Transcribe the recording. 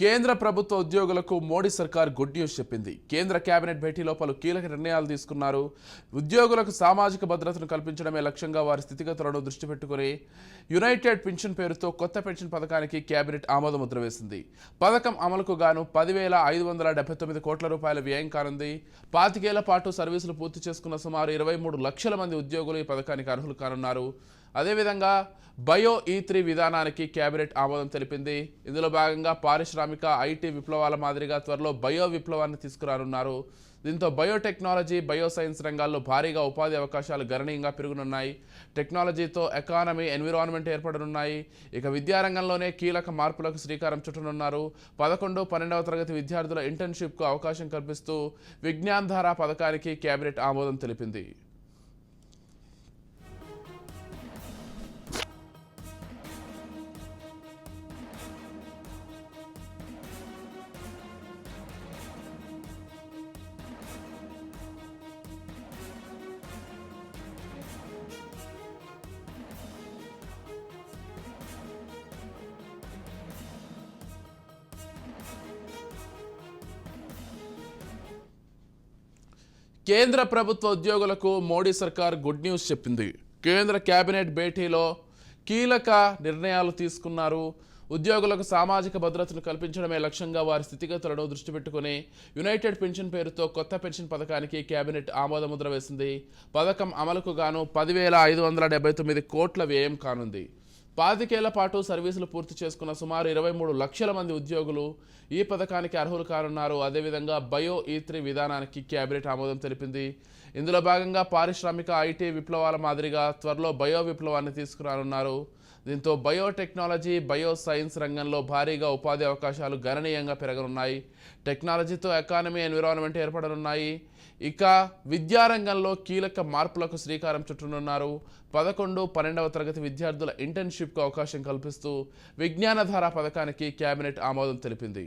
కేంద్ర ప్రభుత్వ ఉద్యోగులకు మోడీ సర్కార్ గుడ్ న్యూస్ చెప్పింది. కేంద్ర కేబినెట్ భేటీలో పలు కీలక నిర్ణయాలు తీసుకున్నారు. ఉద్యోగులకు సామాజిక భద్రతను కల్పించడమే లక్ష్యంగా వారి స్థితిగతులను దృష్టి పెట్టుకుని యునైటెడ్ పెన్షన్ పేరుతో కొత్త పెన్షన్ పథకానికి కేబినెట్ ఆమోద ముద్ర వేసింది. పథకం అమలుకు గాను పదివేల ఐదు వందల డెబ్బై తొమ్మిది కోట్ల రూపాయల వ్యయం కానుంది. పాతికేళ్ళ పాటు సర్వీసులు పూర్తి చేసుకున్న సుమారు ఇరవై మూడు లక్షల మంది ఉద్యోగులు ఈ పథకానికి అర్హులు కానున్నారు. అదేవిధంగా బయో e ఈ త్రీ విధానానికి కేబినెట్ ఆమోదం తెలిపింది. ఇందులో భాగంగా పారిశ్రామిక ఐటీ విప్లవాల మాదిరిగా త్వరలో బయో విప్లవాన్ని తీసుకురానున్నారు. దీంతో బయోటెక్నాలజీ బయో సైన్స్ రంగాల్లో భారీగా ఉపాధి అవకాశాలు గణనీయంగా పెరుగునున్నాయి. టెక్నాలజీతో ఎకానమీ ఎన్విరాన్మెంట్ ఏర్పడనున్నాయి. ఇక విద్యారంగంలోనే కీలక మార్పులకు శ్రీకారం చుట్టనున్నారు. పదకొండు పన్నెండవ తరగతి విద్యార్థుల ఇంటర్న్షిప్కు అవకాశం కల్పిస్తూ విజ్ఞాన్ ధార పథకానికి కేబినెట్ ఆమోదం తెలిపింది. కేంద్ర ప్రభుత్వ ఉద్యోగులకు మోడీ సర్కార్ గుడ్ న్యూస్ చెప్పింది. కేంద్ర కేబినెట్ భేటీలో కీలక నిర్ణయాలు తీసుకున్నారు. ఉద్యోగులకు సామాజిక భద్రతను కల్పించడమే లక్ష్యంగా వారి స్థితిగతులను దృష్టి పెట్టుకుని యునైటెడ్ పెన్షన్ పేరుతో కొత్త పెన్షన్ పథకానికి కేబినెట్ ఆమోదముద్ర వేసింది. పథకం అమలుకు గాను పదివేల ఐదు వందల డెబ్బై తొమ్మిది కోట్ల వ్యయం కానుంది. పాతికేళ్ళ పాటు సర్వీసులు పూర్తి చేసుకున్న సుమారు ఇరవై మూడు లక్షల మంది ఉద్యోగులు ఈ పథకానికి అర్హులు కానున్నారు. అదేవిధంగా బయో ఈ త్రీ విధానానికి కేబినెట్ ఆమోదం తెలిపింది. ఇందులో భాగంగా పారిశ్రామిక ఐటీ విప్లవాల మాదిరిగా త్వరలో బయో విప్లవాన్ని తీసుకురానున్నారు. దీంతో బయోటెక్నాలజీ బయో సైన్స్ రంగంలో భారీగా ఉపాధి అవకాశాలు గణనీయంగా పెరగనున్నాయి. టెక్నాలజీతో ఎకానమీ ఎన్విరాన్మెంట్ ఏర్పడనున్నాయి. ఇక విద్యారంగంలో కీలక మార్పులకు శ్రీకారం చుట్టనున్నారు. పదకొండు పన్నెండవ తరగతి విద్యార్థుల ఇంటర్న్షిప్ ఇంటర్న్షిప్కు అవకాశం కల్పిస్తూ విజ్ఞానధార పథకానికి కేబినెట్ ఆమోదం తెలిపింది.